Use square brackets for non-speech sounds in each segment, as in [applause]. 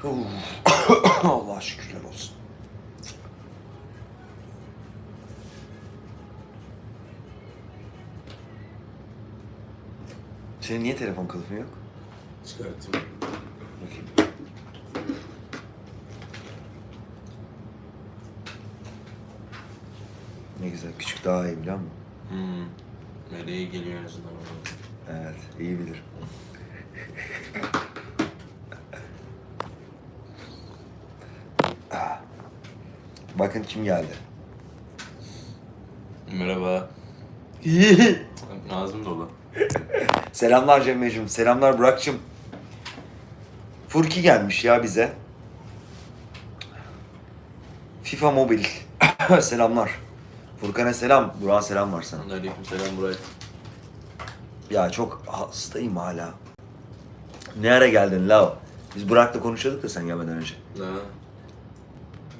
[coughs] Allah şükürler olsun. Senin niye telefon kılıfın yok? Çıkartayım. Bakayım. Ne güzel. Küçük daha iyi biliyor musun? Hmm. Meleğe geliyor en azından. Evet. iyi bilir. Ah. Bakın kim geldi. Merhaba. [laughs] Ağzım dolu. Selamlar Cemre'cim. Selamlar Burak'cım. Furki gelmiş ya bize. FIFA Mobil. [coughs] Selamlar. Furkan'a selam. Burak'a selam var sana. Aleyküm selam Burak. Ya çok hastayım hala. Ne ara geldin Lao? Biz Burak'la konuşuyorduk da sen gelmeden önce. Ha.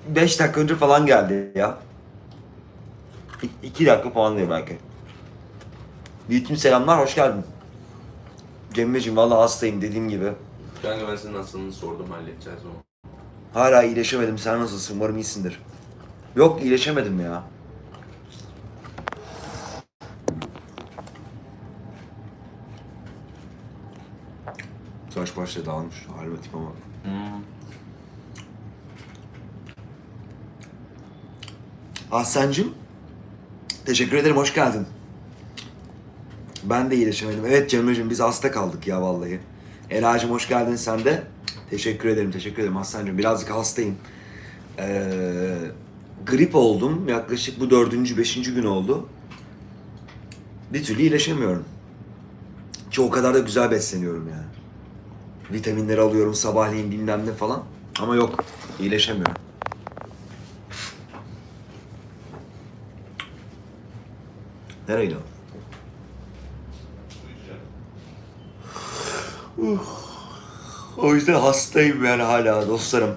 5 dakika önce falan geldi ya. 2 dakika falan diyor belki. Büyütüm selamlar, hoş geldin. Cemre'cim valla hastayım dediğim gibi. Kanka ben senin hastalığını sordum halledeceğiz onu. Hala iyileşemedim. Sen nasılsın? Umarım iyisindir. Yok iyileşemedim ya. Saç başta dağılmış. Halime tipe bak. Hmm. Ahsen'cim. Teşekkür ederim. Hoş geldin. Ben de iyileşemedim. Evet Cemre'cim biz hasta kaldık ya vallahi. Ela'cım hoş geldin sen de. Teşekkür ederim. Teşekkür ederim Ahsen'cim. Birazcık hastayım. Ee, grip oldum. Yaklaşık bu dördüncü, beşinci gün oldu. Bir türlü iyileşemiyorum. Ki o kadar da güzel besleniyorum yani. Vitaminleri alıyorum sabahleyin bilmem ne falan. Ama yok iyileşemiyorum. Nereydi o? O yüzden hastayım yani hala dostlarım.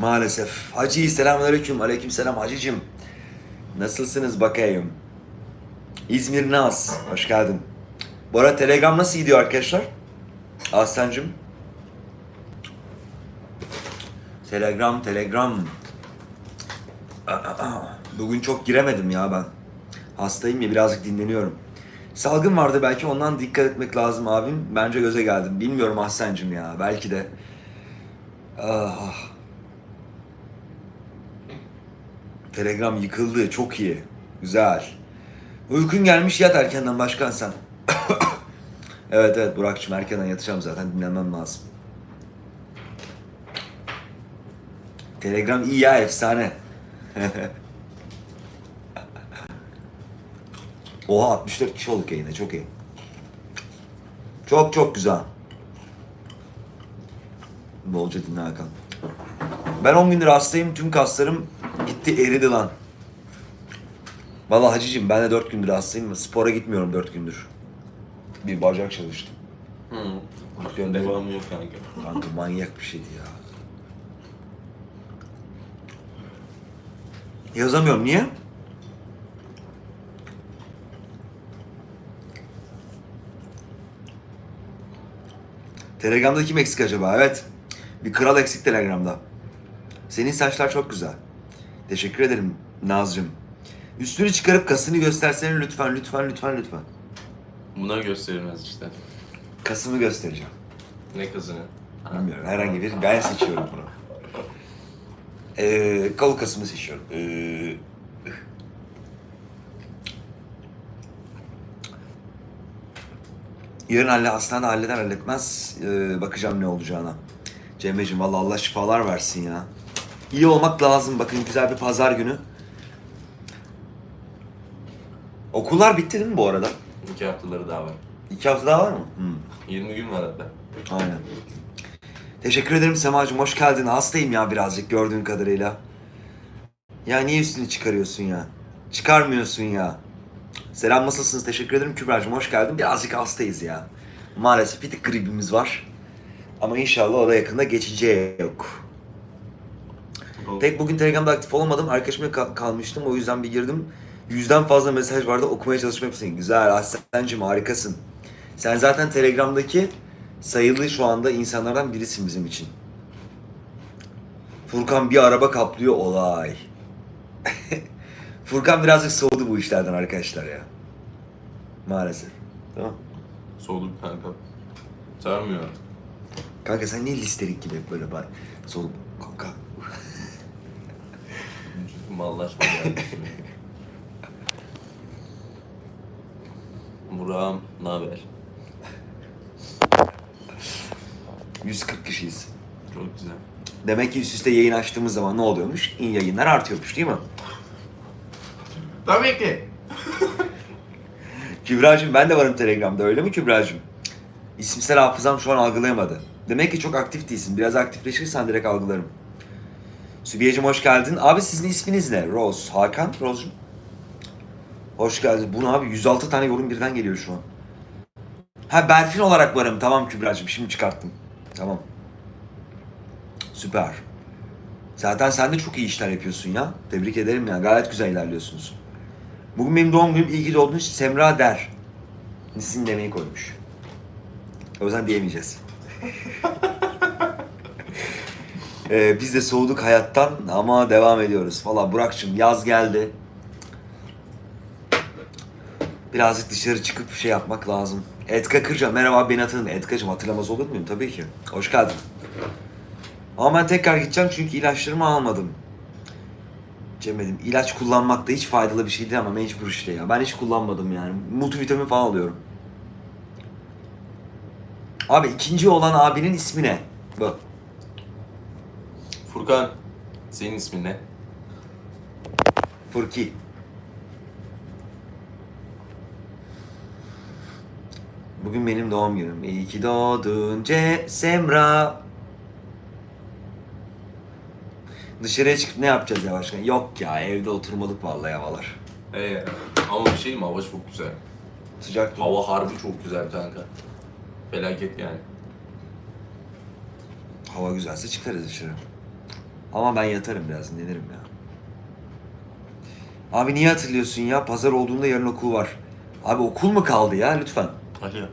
Maalesef. Hacı selamünaleyküm. Aleykümselam hacıcım. Nasılsınız bakayım? İzmir Naz. Hoş geldin. Bu arada Telegram nasıl gidiyor arkadaşlar? Aslan'cım. Telegram, Telegram. Bugün çok giremedim ya ben. Hastayım ya birazcık dinleniyorum. Salgın vardı belki ondan dikkat etmek lazım abim. Bence göze geldim. Bilmiyorum Ahsen'cim ya. Belki de. Ah. Telegram yıkıldı. Çok iyi. Güzel. Uykun gelmiş yat erkenden başkan sen. [coughs] evet evet Burak'cığım erkenden yatacağım zaten. Dinlenmem lazım. Telegram iyi ya efsane. [laughs] Oha 64 kişi olduk yayında çok iyi. Çok çok güzel. Bolca dinle Hakan. Ben 10 gündür hastayım. Tüm kaslarım gitti eridi lan. Vallahi hacıcım ben de 4 gündür hastayım. Spora gitmiyorum 4 gündür. Bir bacak çalıştım. Hmm. Devamı yok kanka. Kanka manyak bir şeydi ya. Yazamıyorum. Niye? Telegram'da kim eksik acaba? Evet. Bir kral eksik Telegram'da. Senin saçlar çok güzel. Teşekkür ederim Nazcığım. Üstünü çıkarıp kasını göstersene lütfen, lütfen, lütfen, lütfen. Buna gösterilmez işte. Kasımı göstereceğim. Ne kızını? Bilmiyorum. Herhangi bir ben seçiyorum bunu. Ee, kol kasımı seçiyorum. Ee, yarın halle hastanede halleder halletmez. Ee, bakacağım ne olacağına. Cemre'cim valla Allah şifalar versin ya. İyi olmak lazım. Bakın güzel bir pazar günü. Okullar bitti değil mi bu arada? İki haftaları daha var. İki hafta daha var mı? Hmm. 20 gün var hatta. Aynen. Teşekkür ederim Semacığım. Hoş geldin. Hastayım ya birazcık gördüğün kadarıyla. Ya niye üstünü çıkarıyorsun ya? Çıkarmıyorsun ya. Selam nasılsınız? Teşekkür ederim Kübra'cığım. Hoş geldin. Birazcık hastayız ya. Maalesef bir tık gribimiz var. Ama inşallah o da yakında geçeceği yok. Tek bugün Telegram'da aktif olamadım. Arkadaşımla kal- kalmıştım. O yüzden bir girdim. Yüzden fazla mesaj vardı. Okumaya çalışma hepsini. Güzel. Aslen'cim harikasın. Sen zaten Telegram'daki sayılı şu anda insanlardan birisin bizim için. Furkan bir araba kaplıyor olay. [laughs] Furkan birazcık soğudu bu işlerden arkadaşlar ya. Maalesef. Tamam. Soğuduk kanka. Sarmıyor. Kanka sen niye listelik gibi hep böyle bak. Soğudum. Kanka. Çünkü mallaşma geldi. Burak'ım ne haber? 140 kişiyiz. Çok güzel. Demek ki üst üste yayın açtığımız zaman ne oluyormuş? İn yayınlar artıyormuş değil mi? Tabii ki. [laughs] Kübra'cığım ben de varım Telegram'da öyle mi Kübra'cığım? İsimsel hafızam şu an algılayamadı. Demek ki çok aktif değilsin. Biraz aktifleşirsen direkt algılarım. Sübiyeciğim hoş geldin. Abi sizin isminiz ne? Rose. Hakan? Rose'cum. Hoş geldin. Bunu abi 106 tane yorum birden geliyor şu an. Ha Berfin olarak varım. Tamam Kübra'cığım şimdi çıkarttım. Tamam. Süper. Zaten sen de çok iyi işler yapıyorsun ya. Tebrik ederim ya. Gayet güzel ilerliyorsunuz. Bugün benim doğum günüm. İyi ki doğdun. Semra Der. Nisin demeyi koymuş. O yüzden diyemeyeceğiz. [laughs] Ee, biz de soğuduk hayattan ama devam ediyoruz falan. Burak'cığım yaz geldi. Birazcık dışarı çıkıp şey yapmak lazım. Etka Kırca, merhaba beni hatırladın. Etka'cığım hatırlamaz olur muyum? Tabii ki. Hoş geldin. Ama ben tekrar gideceğim çünkü ilaçlarımı almadım. Cemedim ilaç kullanmak da hiç faydalı bir şey değil ama mecbur işte ya. Ben hiç kullanmadım yani. Multivitamin falan alıyorum. Abi ikinci olan abinin ismi ne? Bu. Furkan, senin ismin ne? Furki. Bugün benim doğum günüm. İyi ki doğdun Ce Semra. Dışarıya çıkıp ne yapacağız yavaştan? Yok ya evde oturmalık vallahi havalar. Ee, ama bir şey mi? Hava çok güzel. Sıcak değil. Hava harbi çok güzel kanka. Felaket yani. Hava güzelse çıkarız dışarı. Ama ben yatarım biraz dinlenirim ya. Abi niye hatırlıyorsun ya? Pazar olduğunda yarın okul var. Abi okul mu kaldı ya lütfen? Hadi ya.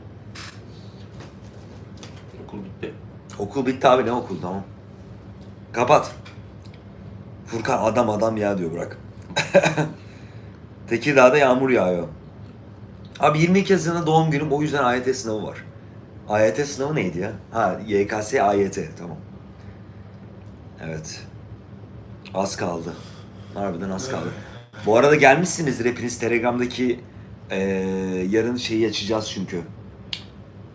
Okul bitti. Okul bitti abi ne okul tamam. Kapat. Furkan adam adam ya diyor bırak. [laughs] Tekirdağ'da yağmur yağıyor. Abi 22 Haziran'da doğum günüm o yüzden AYT sınavı var. AYT sınavı neydi ya? Ha YKS AYT tamam. Evet. Az kaldı. Harbiden az kaldı. Bu arada gelmişsinizdir hepiniz Telegram'daki eee, yarın şeyi açacağız çünkü.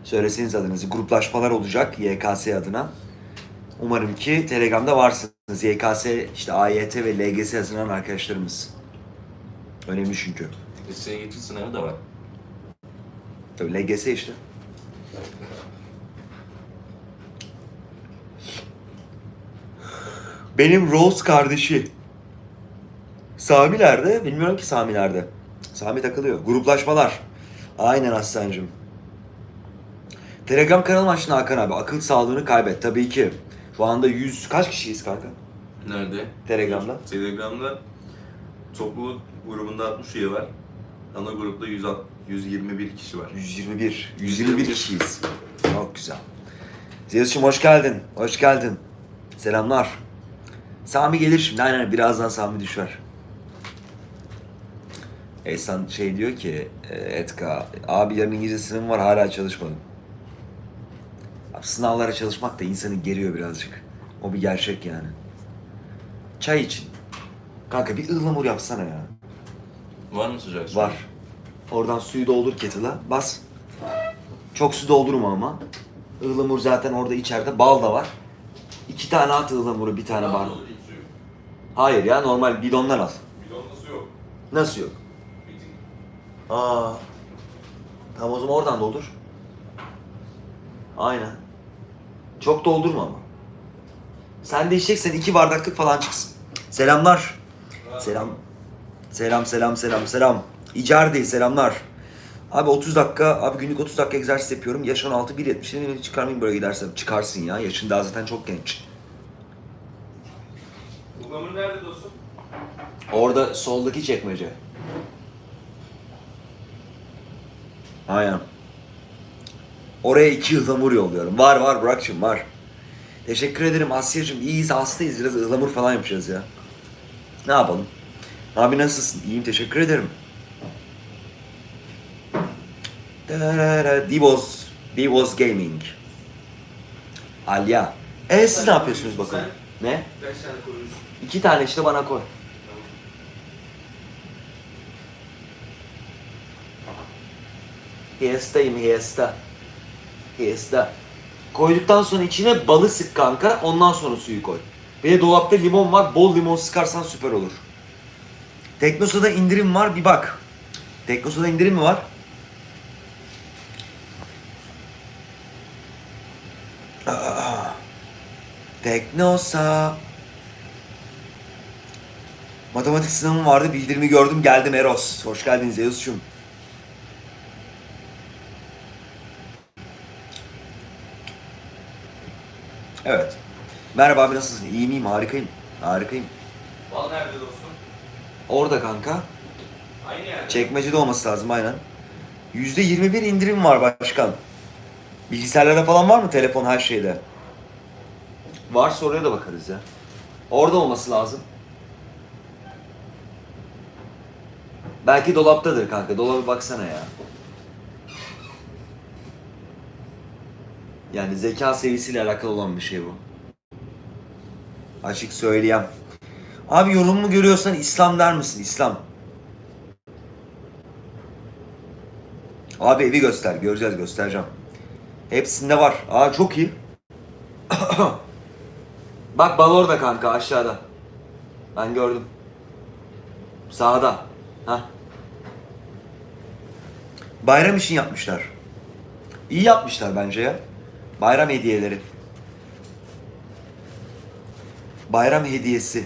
Söyleseniz adınızı. Gruplaşmalar olacak YKS adına. Umarım ki Telegram'da varsınız. YKS, işte AYT ve LGS hazırlanan arkadaşlarımız. Önemli çünkü. Liseye geçiş sınavı da var. Tabii LGS işte. Benim Rose kardeşi. Sami nerede? Bilmiyorum ki Sami nerede. Sami takılıyor. Gruplaşmalar. Aynen Aslancığım. Telegram kanalım açtın Hakan abi. Akıl sağlığını kaybet. Tabii ki. Şu anda 100... Kaç kişiyiz kanka? Nerede? Telegram'da. Telegram'da topluluk grubunda 60 üye var. Ana grupta 100, 121 kişi var. 121. 121 kişiyiz. Çok güzel. Zeus'cum hoş geldin. Hoş geldin. Selamlar. Sami gelir şimdi. Aynen birazdan Sami düşer. Ehsan şey diyor ki e, Etka abi yarın İngilizce sınavım var hala çalışmadım. Sınavlara çalışmak da insanı geriyor birazcık. O bir gerçek yani. Çay için. Kanka bir ıhlamur yapsana ya. Var mı sıcak su? Var. Oradan suyu doldur kettle'a. Bas. Çok su doldurma ama. Ihlamur zaten orada içeride. Bal da var. İki tane at ıhlamuru bir tane bardak. Hayır ya normal bidondan al. Bidonda su yok. Nasıl yok? Aa. Tamam o zaman oradan doldur. Aynen. Çok doldurma ama. Sen de içeceksen iki bardaklık falan çıksın. Selamlar. Selam. Selam selam selam selam. İcardi selamlar. Abi 30 dakika, abi günlük 30 dakika egzersiz yapıyorum. Yaş 16, 1.70'den çıkarmayayım böyle gidersem. Çıkarsın ya. Yaşın daha zaten çok genç. Ulamur nerede dostum? Orada soldaki çekmece. Aynen. Oraya iki ıhlamur yolluyorum. Var var Burak'cığım var. Teşekkür ederim Asya'cığım. İyiyiz hastayız. Biraz ıhlamur falan yapacağız ya. Ne yapalım? Abi nasılsın? İyiyim teşekkür ederim. Divos, Divos Gaming. Alya. E siz ne yapıyorsunuz bakalım? Ne? Kaç tane koyuyorsun? İki tane işte bana koy. Hiyestayım hiyesta. Hiyesta. Koyduktan sonra içine balı sık kanka. Ondan sonra suyu koy. Bir de dolapta limon var. Bol limon sıkarsan süper olur. Teknosa'da indirim var. Bir bak. Teknosa'da indirim mi var? [clears throat] Teknosa. Matematik sınavım vardı. Bildirimi gördüm. Geldim Eros. Hoş geldin Zeus'cum. Evet. Merhaba abi nasılsın? İyi miyim? Harikayım. Harikayım. Bal nerede dostum? Orada kanka. Aynı yerde. Çekmecede olması lazım aynen. %21 indirim var başkan. Bilgisayarlarda falan var mı telefon her şeyde? Varsa oraya da bakarız ya. Orada olması lazım. Belki dolaptadır kanka. Dolaba baksana ya. Yani zeka seviyesiyle alakalı olan bir şey bu. Açık söyleyeyim. Abi yorumumu görüyorsan İslam der misin? İslam. Abi evi göster. Göreceğiz göstereceğim. Hepsinde var. Aa çok iyi. [coughs] Bak bal orada kanka aşağıda. Ben gördüm. Sağda. Ha. Bayram için yapmışlar. İyi yapmışlar bence ya. Bayram hediyeleri. Bayram hediyesi.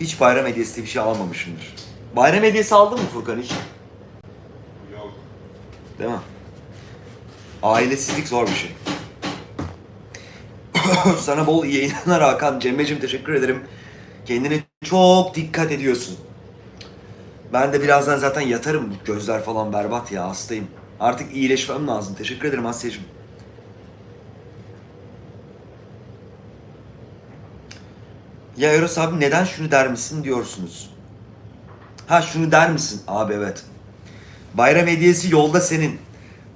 Hiç bayram hediyesi diye bir şey almamışımdır. Bayram hediyesi aldın mı Furkan hiç? Yok. Değil mi? Ailesizlik zor bir şey. [coughs] Sana bol iyi yayınlar Hakan. Cemre'cim teşekkür ederim. Kendine çok dikkat ediyorsun. Ben de birazdan zaten yatarım. Gözler falan berbat ya hastayım. Artık iyileşmem lazım. Teşekkür ederim Asya'cığım. Ya Eros abi neden şunu der misin diyorsunuz. Ha şunu der misin? Abi evet. Bayram hediyesi yolda senin.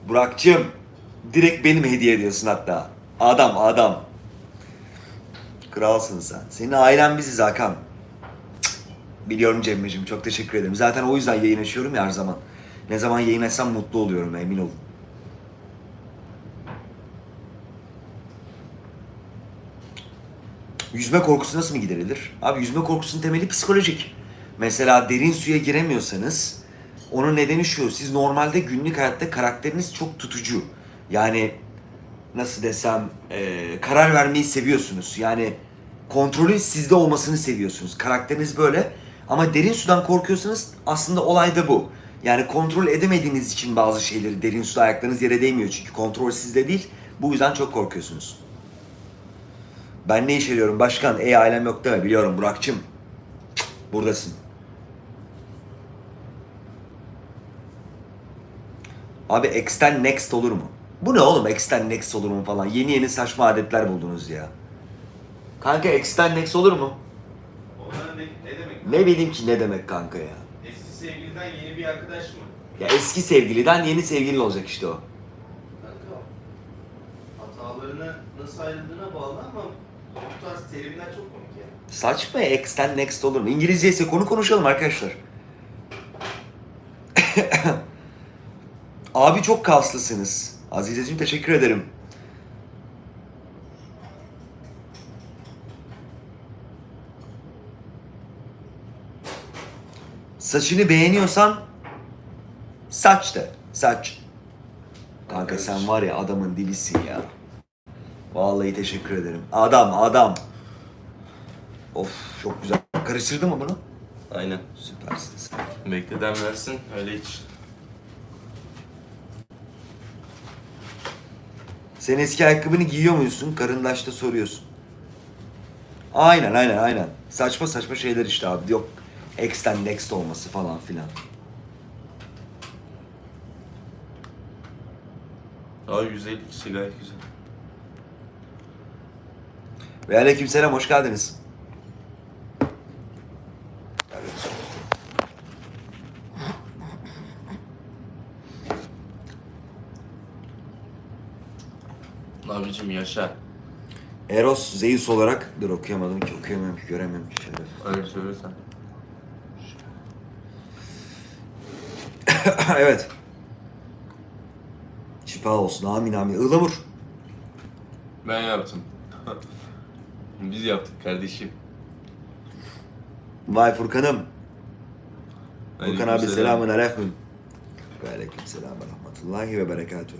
Burak'cığım. Direkt benim hediye ediyorsun hatta. Adam adam. Kralsın sen. Senin ailen biziz Hakan. Biliyorum Cemre'cim çok teşekkür ederim. Zaten o yüzden yayın açıyorum ya her zaman. Ne zaman yayın açsam mutlu oluyorum emin olun. Yüzme korkusu nasıl mı giderilir? Abi yüzme korkusunun temeli psikolojik. Mesela derin suya giremiyorsanız onun nedeni şu. Siz normalde günlük hayatta karakteriniz çok tutucu. Yani nasıl desem e, karar vermeyi seviyorsunuz. Yani kontrolün sizde olmasını seviyorsunuz. Karakteriniz böyle. Ama derin sudan korkuyorsanız aslında olay da bu. Yani kontrol edemediğiniz için bazı şeyleri derin suda ayaklarınız yere değmiyor. Çünkü kontrol sizde değil. Bu yüzden çok korkuyorsunuz. Ben ne iş arıyorum başkan? Ey ailem yok deme. Biliyorum Burak'cığım. Buradasın. Abi X'ten next olur mu? Bu ne oğlum X'ten next olur mu falan. Yeni yeni saçma adetler buldunuz ya. Kanka X'ten next olur mu? Ne demek? Ne bileyim ki ne demek kanka ya. Eski sevgiliden yeni bir arkadaş mı? Ya eski sevgiliden yeni sevgilin olacak işte o. Kanka hatalarına nasıl ayrıldığına bağlı ama bu tarz terimler çok komik ya. Saçma ya X'ten next olur mu? İngilizce ise konu konuşalım arkadaşlar. [coughs] Abi çok kaslısınız. Azizeciğim teşekkür ederim. Saçını beğeniyorsan saç de. Saç. Kanka sen var ya adamın dibisin ya. Vallahi teşekkür ederim. Adam adam. Of çok güzel. Karıştırdın mı bunu? Aynen. Süpersin sen. Bekleden versin öyle hiç. Sen eski ayakkabını giyiyor musun? Karındaşta soruyorsun. Aynen aynen aynen. Saçma saçma şeyler işte abi. Yok X'ten next olması falan filan. Aa 150 kişi gayet güzel. Ve aleykümselam hoş geldiniz. Abicim yaşa. Eros Zeus olarak dur okuyamadım ki okuyamıyorum ki göremiyorum ki şeref. Öyle söylesen. [coughs] evet. Şifa olsun amin amin. Ihlamur. Ben yaptım. [laughs] Biz yaptık kardeşim. Vay Furkan'ım. Furkan abi selamun aleyküm. Ve aleyküm selam ve rahmetullahi ve berekatü.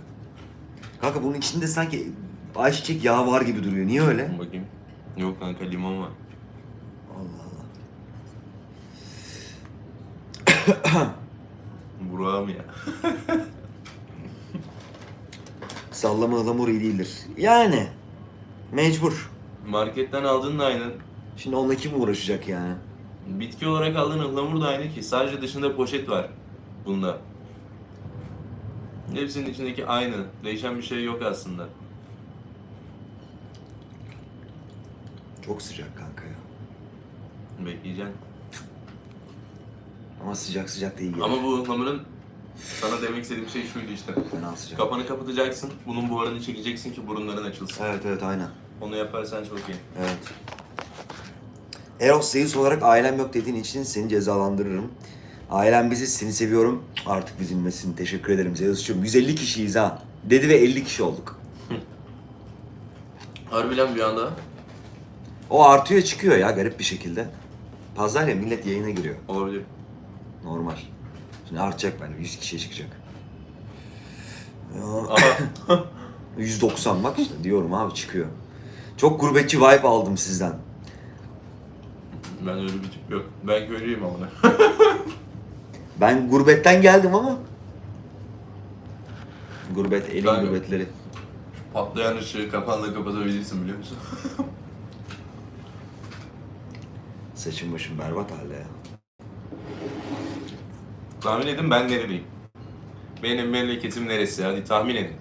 Kanka bunun içinde sanki ayçiçek yağı var gibi duruyor. Niye öyle? Bakayım. Yok kanka limon var. Allah Allah. [coughs] Burak'ım ya. [laughs] Sallama ıhlamur iyi değildir. Yani. Mecbur. Marketten aldığın da aynı. Şimdi onunla kim uğraşacak yani? Bitki olarak aldığın ıhlamur da aynı ki. Sadece dışında poşet var bunda. Hepsinin içindeki aynı. Değişen bir şey yok aslında. Çok sıcak kanka ya. Bekleyeceksin. Ama sıcak sıcak gelir. Ama bu ıhlamurun sana demek istediğim şey şuydu işte. Fena sıcak. Kafanı kapatacaksın, bunun buharını çekeceksin ki burunların açılsın. Evet evet aynen. Onu yaparsan çok iyi. Evet. Eros Zeus olarak ailem yok dediğin için seni cezalandırırım. Ailem bizi, seni seviyorum. Artık bizimlesin. Teşekkür ederim Zeus'cum. 150 kişiyiz ha. Dedi ve 50 kişi olduk. [laughs] Harbiden bir anda O artıyor çıkıyor ya garip bir şekilde. Pazar ya millet yayına giriyor. olabilir. Normal. Şimdi artacak bence. 100 kişiye çıkacak. Ya, Ama [laughs] 190 bak işte diyorum abi çıkıyor. Çok gurbetçi vibe aldım sizden. ben öyle bir tip yok. Ben köylüyüm ama. [laughs] Ben gurbetten geldim ama. Gurbet, elin Ben- gurbetleri. Patlayan ışığı kafanla kapatabilirsin biliyor musun? [laughs] Saçım başım berbat halde ya. tahmin edin ben nereliyim? Benim memleketim neresi? Hadi tahmin edin.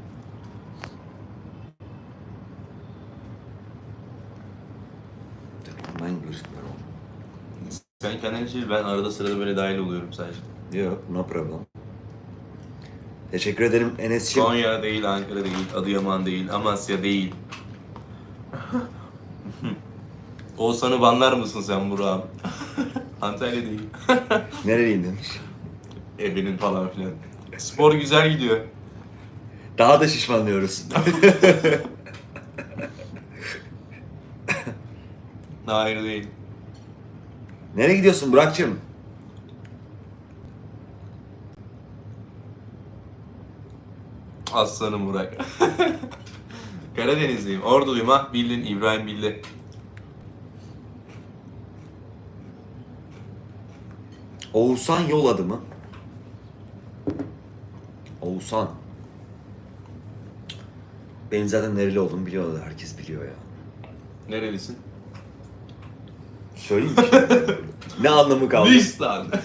Ben gözükmüyorum. Kendin için ben arada sırada böyle dahil oluyorum sadece. Yok, no problem. Teşekkür ederim Enes'ciğim. Konya değil, Ankara değil, Adıyaman değil, Amasya değil. [laughs] Oğuzhan'ı banlar mısın sen Burak'ım? [laughs] Antalya değil. [laughs] Nereliyim demiş. Evinin falan filan. Spor güzel gidiyor. Daha da şişmanlıyoruz. Hayır değil. Nereye gidiyorsun Burak'cığım? Aslanım Burak. [laughs] Karadenizliyim, Orduluyum ha. Bildin İbrahim bildi. Oğuzhan yol adı mı? Oğuzhan. Benim zaten nereli olduğumu biliyorlar. Herkes biliyor ya. Nerelisin? Söyleyeyim mi? [laughs] ne anlamı kaldı? Nistan. [laughs]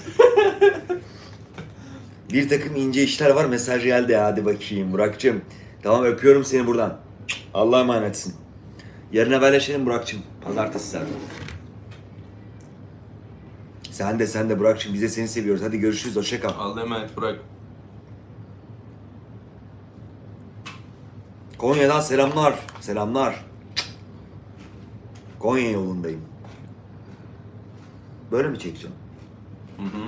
Bir takım ince işler var. Mesaj geldi. Hadi bakayım Burak'cığım. Tamam öpüyorum seni buradan. Allah'a emanetsin. Yarın haberleşelim Burak'cığım. Pazartesi zaten. Sen de sen de Burak'cığım. Biz de seni seviyoruz. Hadi görüşürüz. Hoşça kal. Allah'a emanet Burak. Konya'dan selamlar. Selamlar. Konya yolundayım. Böyle mi çekeceğim? Hı hı.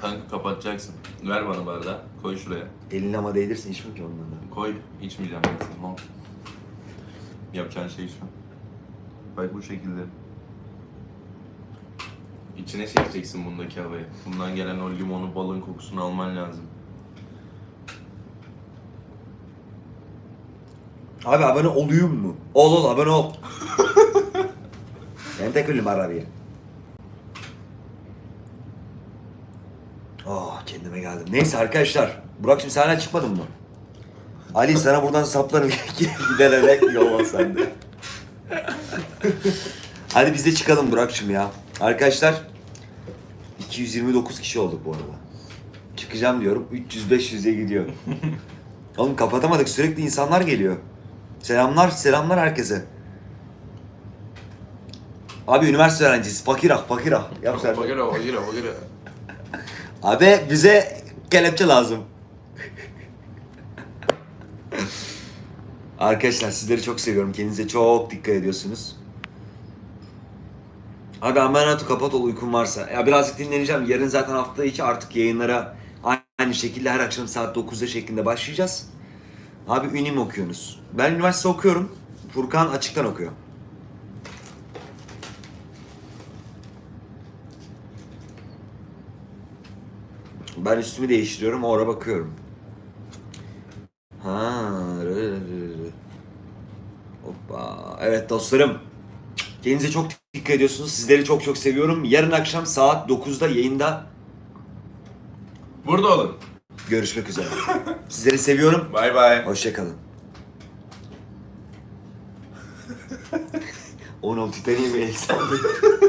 Kanka kapatacaksın. Ver bana bardağı. Koy şuraya. Elini ama değdirsin içme ki ondan da. Koy. İçmeyeceğim ben tamam. Yapacağın şey şu. Bak bu şekilde. İçine çekeceksin bundaki havayı. Bundan gelen o limonu, balın kokusunu alman lazım. Abi abone olayım mu? Ol ol abone ol. [laughs] ben tek ünlüm Arabiye. Oh kendime geldim. Neyse arkadaşlar. Burak'cığım sen hala çıkmadın mı? Ali sana buradan saplanıp [laughs] giderek yol al sen de. [laughs] Hadi biz de çıkalım Burak'cığım ya. Arkadaşlar 229 kişi olduk bu arada. Çıkacağım diyorum 300-500'e gidiyor. Oğlum kapatamadık sürekli insanlar geliyor. Selamlar selamlar herkese. Abi üniversite öğrencisi fakirah fakirah. Yap sen. Bakira bakira bakira. [laughs] Abi bize kelepçe lazım. [laughs] Arkadaşlar sizleri çok seviyorum. Kendinize çok dikkat ediyorsunuz. Abi amanatı kapat ol uykun varsa. Ya birazcık dinleneceğim. Yarın zaten hafta içi artık yayınlara aynı şekilde her akşam saat 9'da şeklinde başlayacağız. Abi ünim okuyorsunuz. Ben üniversite okuyorum. Furkan açıktan okuyor. Ben üstümü değiştiriyorum, oraya bakıyorum. Ha, rı, rı, rı, rı. Hoppa. Evet dostlarım. Kendinize çok dikkat ediyorsunuz. Sizleri çok çok seviyorum. Yarın akşam saat 9'da yayında Burada olun. görüşmek üzere. [laughs] Sizleri seviyorum. Bay bay. Hoşçakalın. [laughs] Onun Titanic'e bir el sallayın.